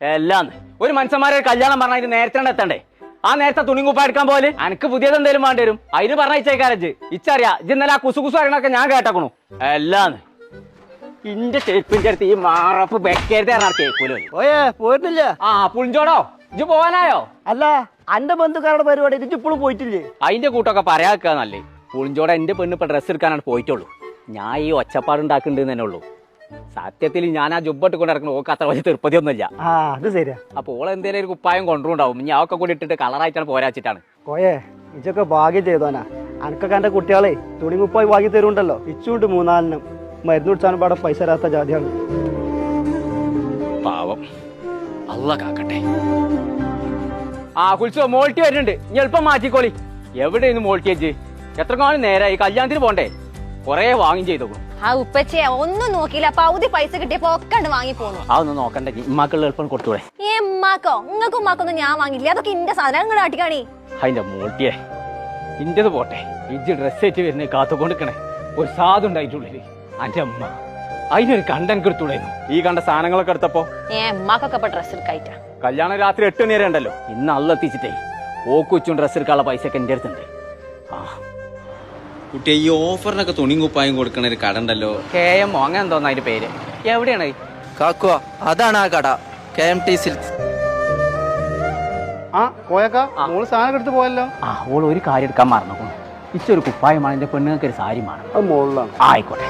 എല്ലാം. ഒരു മനുഷ്യന്മാരെ കല്യാണം പറഞ്ഞാൽ ഇത് നേരത്തെ എത്തണ്ടേ? ആ നേരത്തെ തുണി കുപ്പ എടുക്കാൻ പോലെ എനിക്ക് പുതിയത് എന്തേലും വേണ്ടി വരും. അതിന് പറഞ്ഞേക്കാരജ് ഇച്ചറിയാ ഇത് ഇന്നലെ ആ കുസു കുസു അറിയണൊക്കെ ഞാൻ കേട്ടക്കണു. എല്ലാം. ഇന്റെ ചെരുപ്പിന്റെ അടുത്ത് ഈ മാറപ്പ് വെക്കരുത് പറഞ്ഞാൽ കേൾക്കൂലോ ഓയേ പോയിരുന്നില്ല ആ പുളിഞ്ചോടോ? ഇത് പോവാനായോ? അല്ല അന്റെ ബന്ധുക്കാരുടെ പരിപാടി ഇത് ഇപ്പോഴും പോയിട്ടില്ലേ? അതിന്റെ കൂട്ടൊക്കെ പറയാക്കുക നല്ലേ. പുളിഞ്ചോടെ എന്റെ പെണ്ണ് ഇപ്പൊ ഡ്രസ്സ് എടുക്കാനാണ് പോയിട്ടുള്ളൂ. ഞാൻ ഈ ഒച്ചപ്പാട് ഉണ്ടാക്കുന്നുണ്ട് തന്നെ ഉള്ളൂ. സത്യത്തിൽ ഞാൻ ആ ജുബട്ട് കൊണ്ട് ഇറക്കണം ഓക്ക് അത്ര വലിയ തൃപ്പതി ഒന്നുമില്ല ആ അത് ശരിയാ. അപ്പൊ ഓൾ എന്തേലും ഒരു കുപ്പായം കൊണ്ടുണ്ടാവും. ഇനി അവക്കെ കൂടി ഇട്ടിട്ട് കളറായിട്ടാണ് പോരാച്ചിട്ടാണ്. കോയേ ഇച്ചൊക്കെ ഭാഗ്യം ചെയ്തോനാ. അനക്കൊക്കെ എന്റെ കുട്ടികളെ തുണി കുപ്പായി വാങ്ങി തരുണ്ടല്ലോ ഇച്ചുണ്ട് മൂന്നാലിനും. മരുന്ന് കുടിച്ചാൽ പാടെ പൈസ തരാത്ത ജാതിയാണ്. പാവം. അല്ല കാക്കട്ടെ. ആ കുൽസോ മോൾട്ടി വരുന്നുണ്ട്. ഇനി എളുപ്പം മാറ്റിക്കോളി. എവിടെയാണ് മോൾട്ടി അജ്ജ്? എത്ര കാലം നേരായി. കല്യാണത്തിന് പോണ്ടേ? കൊറേ വാങ്ങി ചെയ്തോ ആ ഉപ്പച്ചയെ ഒന്നും നോക്കിയില്ല പൗതി പൈസ കിട്ടിയപ്പോ ഒക്കെ വാങ്ങി പോന്നു അതൊന്നും നോക്കണ്ട ഇമ്മാക്കുള്ള എളുപ്പം കൊടുത്തൂടെ ഏ ഉമ്മാക്കോ നിങ്ങൾക്കും ഉമ്മാക്കൊന്നും ഞാൻ വാങ്ങില്ല. അതൊക്കെ ഇന്റെ സാധനം നിങ്ങൾ ആട്ടിക്കാണി അതിന്റെ മൂട്ടിയെ. ഇന്റത് പോട്ടെ. ഇജ്ജ് ഡ്രസ് ആയിട്ട് വരുന്ന കാത്തുകൊണ്ടിരിക്കണേ. ഒരു സാധു ഉണ്ടായിട്ടുള്ളിൽ അന്റെ അമ്മ. അതിനൊരു കണ്ടൻ കിടത്തൂടായിരുന്നു ഈ കണ്ട സാധനങ്ങളൊക്കെ എടുത്തപ്പോ? ഏ ഉമ്മാക്കൊക്കെ ഇപ്പൊ ഡ്രസ് എടുക്കായിട്ടാ. കല്യാണം രാത്രി എട്ട് മണി വരെ ഉണ്ടല്ലോ. ഇന്ന് അള്ള എത്തിച്ചിട്ടേ ഓക്കുച്ചും ഡ്രസ് എടുക്കാനുള്ള പൈസ ഒക്കെ എന്റെ അടുത്തുണ്ട്. ആ കുട്ടിയെ ഈ ഓഫറിനൊക്കെ തുണിയും കുപ്പായും കൊടുക്കണ ഒരു കട ഉണ്ടല്ലോ. കെ എം ഒ അങ്ങനെ തോന്നുന്ന അതിന്റെ പേര്? എവിടെയാണ്? കാക്കുവ അതാണ് ആ കട. K M T silks. ആ കോയക്ക മോൾ സാധനം എടുത്ത് പോയല്ലോ. ആ ഓൾ ഒരു കാര്യം എടുക്കാൻ മറന്നു. ഇച്ചൊരു കുപ്പായമാണ് എന്റെ പെണ്ണുങ്ങൾക്ക് ഒരു സാരിമാണ് അത് മോളിലാണ്. ആയിക്കോട്ടെ.